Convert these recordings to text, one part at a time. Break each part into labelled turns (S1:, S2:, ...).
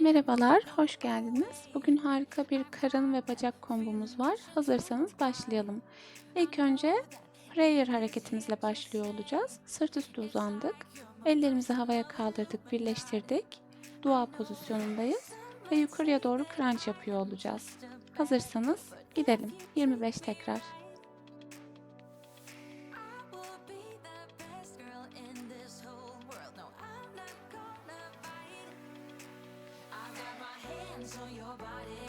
S1: Merhabalar, hoş geldiniz. Bugün harika bir karın ve bacak kombomuz var. Hazırsanız başlayalım. İlk önce prayer hareketimizle başlıyor olacağız. Sırt üstü uzandık. Ellerimizi havaya kaldırdık, birleştirdik. Dua pozisyonundayız ve yukarıya doğru crunch yapıyor olacağız. Hazırsanız gidelim. 25 tekrar.
S2: On your body.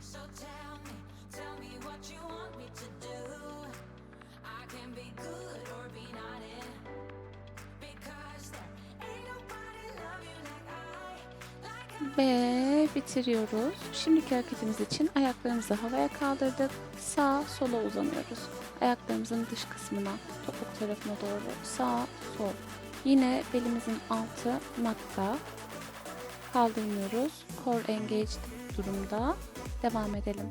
S2: So tell me, tell me what you want me to do. I can be good or be naughty. Because there ain't nobody love you like I, like I.
S1: Ve bitiriyoruz. Şimdiki hareketimiz için ayaklarımızı havaya kaldırdık. Sağ sola uzanıyoruz. Ayaklarımızın dış kısmına, topuk tarafına doğru. Sağ, sol. Yine belimizin altı matta. Kaldırmıyoruz. Core engaged durumda. Devam edelim.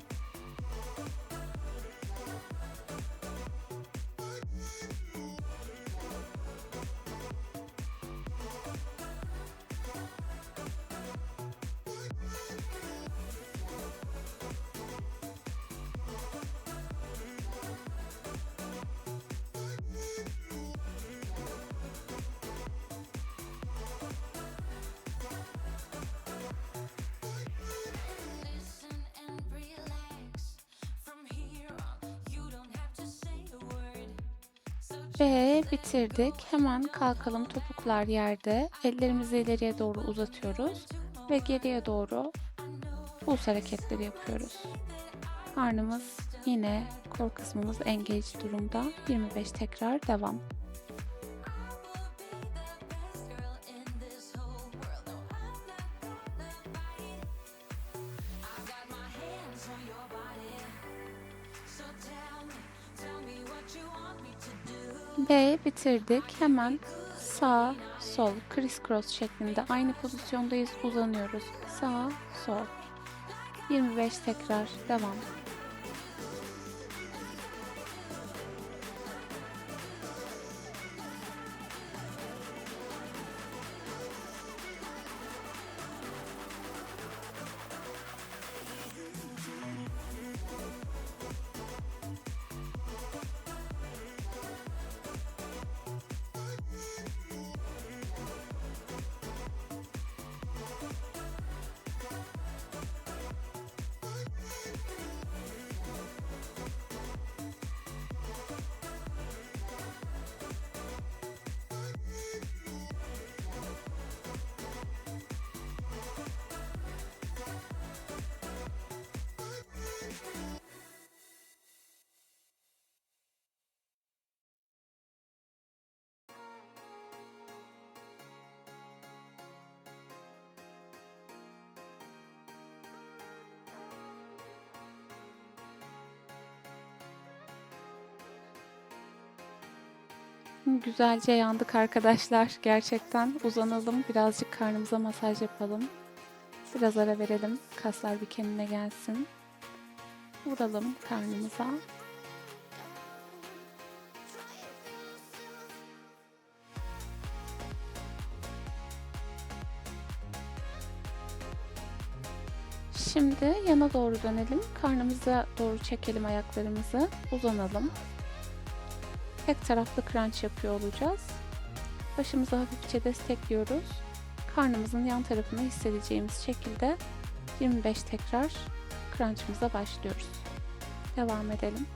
S1: Ve bitirdik. Hemen kalkalım topuklar yerde. Ellerimizi ileriye doğru uzatıyoruz. Ve geriye doğru buz hareketleri yapıyoruz. Karnımız yine kol kısmımız engage durumda. 25 tekrar devam. Ve bitirdik. Hemen sağ, sol, criss cross şeklinde aynı pozisyondayız. Uzanıyoruz. Sağ, sol. 25 tekrar devam. Güzelce yandık arkadaşlar. Gerçekten uzanalım. Birazcık karnımıza masaj yapalım. Biraz ara verelim. Kaslar bir kendine gelsin. Vuralım karnımıza. Şimdi yana doğru dönelim. Karnımıza doğru çekelim ayaklarımızı. Uzanalım. Tek taraflı crunch yapıyor olacağız. Başımızı hafifçe destekliyoruz. Karnımızın yan tarafını hissedeceğimiz şekilde 25 tekrar crunch'ımıza başlıyoruz. Devam edelim.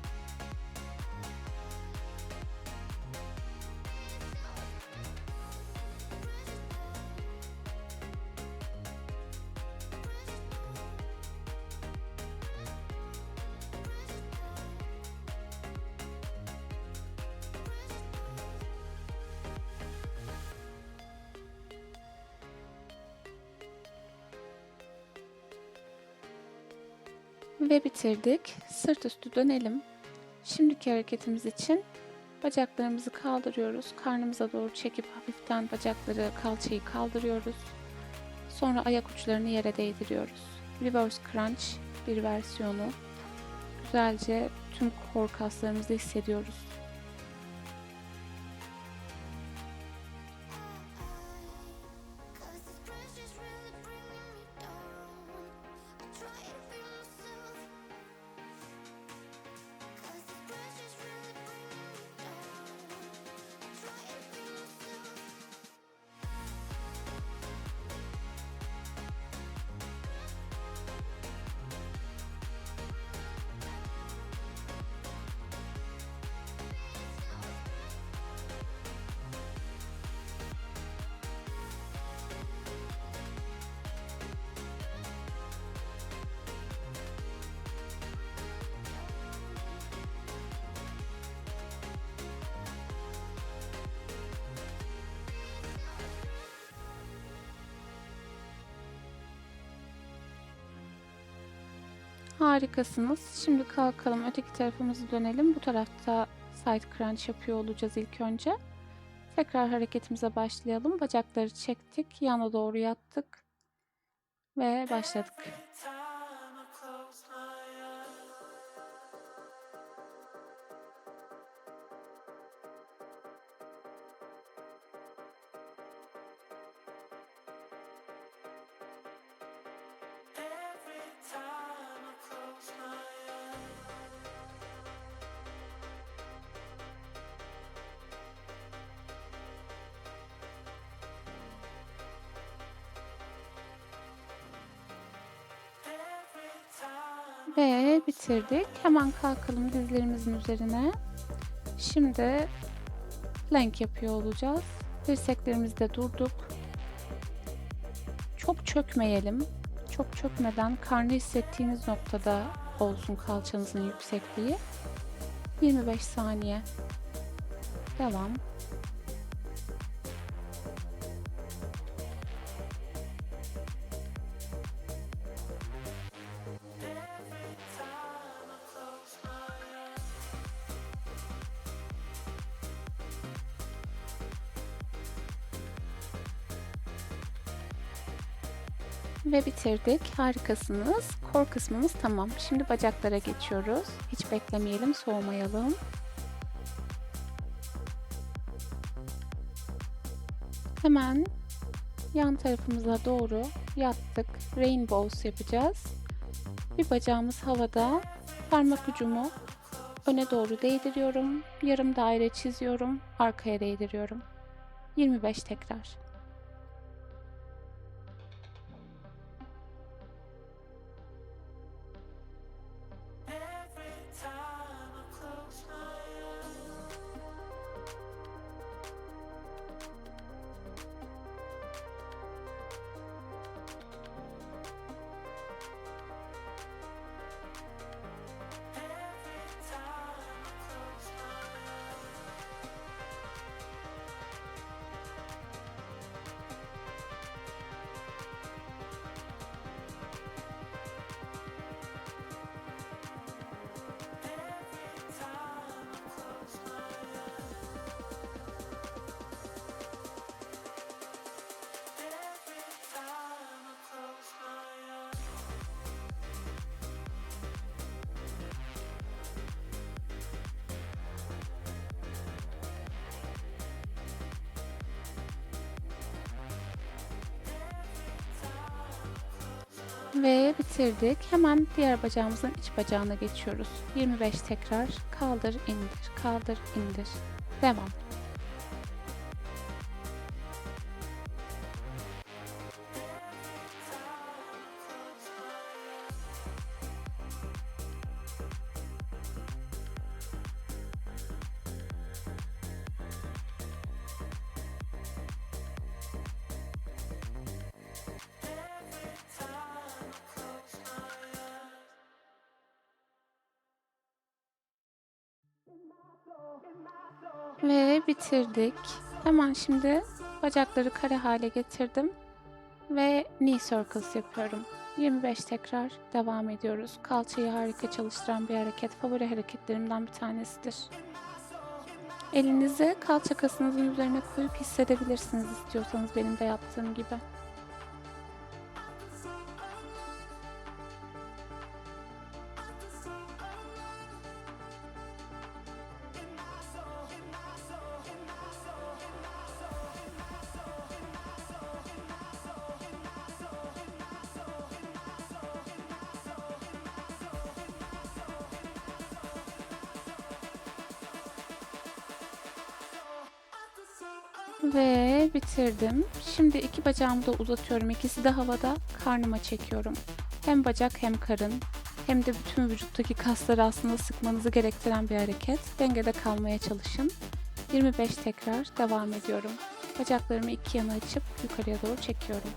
S1: Ve bitirdik. Sırt üstü dönelim. Şimdiki hareketimiz için bacaklarımızı kaldırıyoruz. Karnımıza doğru çekip hafiften bacakları, kalçayı kaldırıyoruz. Sonra ayak uçlarını yere değdiriyoruz. Reverse crunch bir versiyonu. Güzelce tüm kor kaslarımızı hissediyoruz. Harikasınız. Şimdi kalkalım öteki tarafımızı dönelim. Bu tarafta side crunch yapıyor olacağız ilk önce. Tekrar hareketimize başlayalım. Bacakları çektik. Yana doğru yattık. Ve başladık. Ve bitirdik. Hemen kalkalım dizlerimizin üzerine. Şimdi plank yapıyor olacağız. Dirseklerimizde durduk. Çok çökmeyelim. Çok çökmeden karnı hissettiğiniz noktada olsun kalçanızın yüksekliği. 25 saniye. Devam. Ve bitirdik. Harikasınız. Kor kısmımız tamam. Şimdi bacaklara geçiyoruz. Hiç beklemeyelim, soğumayalım. Hemen yan tarafımıza doğru yattık. Rainbows yapacağız. Bir bacağımız havada. Parmak ucumu öne doğru değdiriyorum. Yarım daire çiziyorum. Arkaya değdiriyorum. 25 tekrar. Ve bitirdik. Hemen diğer bacağımızın iç bacağına geçiyoruz. 25 tekrar. Kaldır, indir, kaldır, indir. Devam. Ve bitirdik. Hemen şimdi bacakları kare hale getirdim. Ve knee circles yapıyorum. 25 tekrar devam ediyoruz. Kalçayı harika çalıştıran bir hareket. Favori hareketlerimden bir tanesidir. Elinizi kalça kasınızın üzerine koyup hissedebilirsiniz istiyorsanız benim de yaptığım gibi. Ve bitirdim. Şimdi iki bacağımı da uzatıyorum. İkisi de havada. Karnıma çekiyorum. Hem bacak hem karın. Hem de bütün vücuttaki kasları aslında sıkmanızı gerektiren bir hareket. Dengede kalmaya çalışın. 25 tekrar devam ediyorum. Bacaklarımı iki yana açıp yukarıya doğru çekiyorum.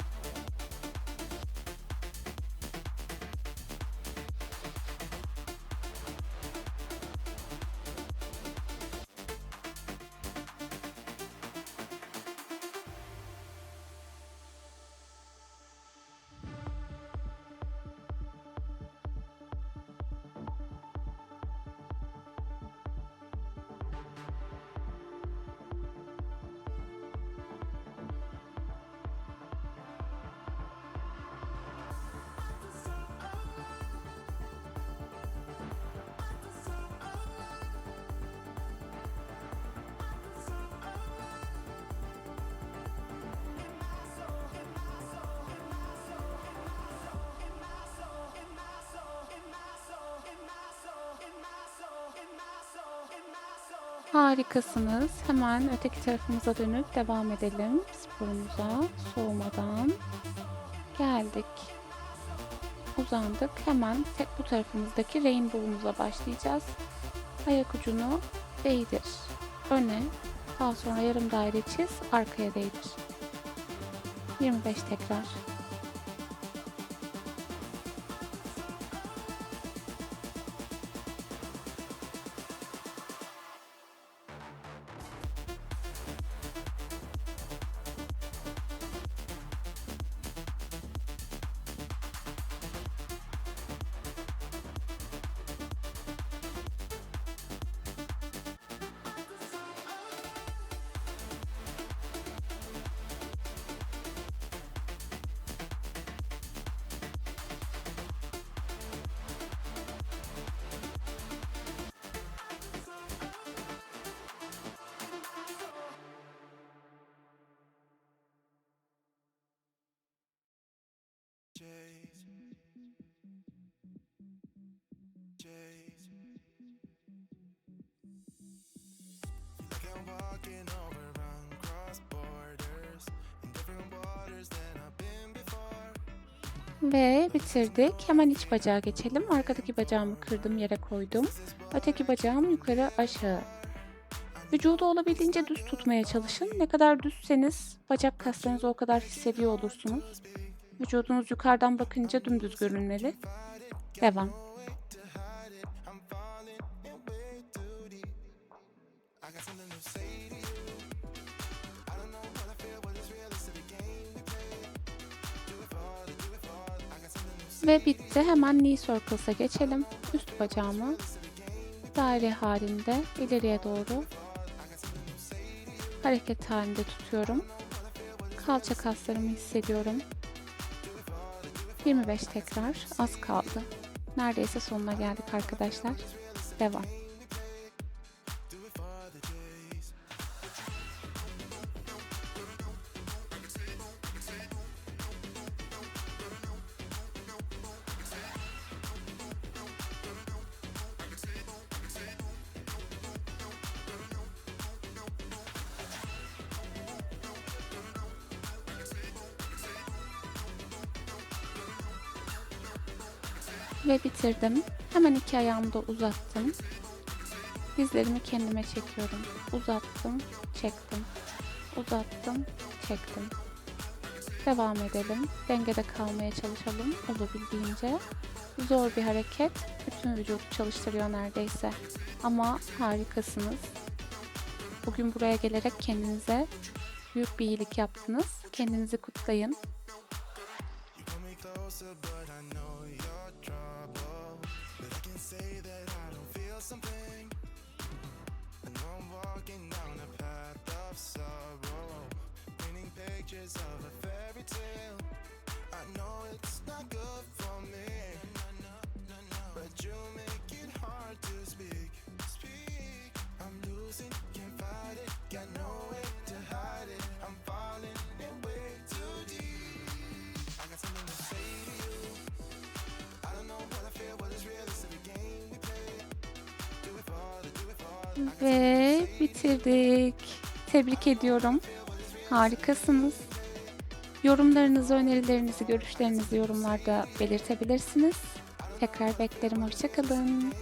S1: Harikasınız. Hemen öteki tarafımıza dönüp devam edelim sporumuza soğumadan. Geldik. Uzandık. Hemen tek bu tarafımızdaki rainbow'umuza başlayacağız. Ayak ucunu değdir. Öne, daha sonra yarım daire çiz, arkaya değdir. 25 tekrar.
S3: Walking.
S1: Ve bitirdik. Hemen iç bacağa geçelim. Arkadaki bacağımı kırdım, yere koydum. Öteki bacağım yukarı aşağı. Vücudu olabildiğince düz tutmaya çalışın. Ne kadar düzseniz bacak kaslarınızı o kadar hissediyor olursunuz. Vücudunuz yukarıdan bakınca dümdüz görünmeli. Devam. Ve bitti. Hemen knee circles'a geçelim. Üst bacağımı daire halinde ileriye doğru hareket halinde tutuyorum. Kalça kaslarımı hissediyorum. 25 tekrar. Az kaldı. Neredeyse sonuna geldik arkadaşlar. Devam. Ve bitirdim. Hemen iki ayağımı da uzattım. Dizlerimi kendime çekiyorum. Uzattım, çektim. Uzattım, çektim. Devam edelim. Dengede kalmaya çalışalım olabildiğince. Zor bir hareket. Bütün vücudu çalıştırıyor neredeyse. Ama harikasınız. Bugün buraya gelerek kendinize büyük bir iyilik yaptınız. Kendinizi kutlayın.
S3: Say that I don't feel something. Know I'm walking down a path of sorrow, painting pictures of a
S1: Ve bitirdik. Tebrik ediyorum. Harikasınız. Yorumlarınızı, önerilerinizi, görüşlerinizi yorumlarda belirtebilirsiniz. Tekrar beklerim. Hoşçakalın.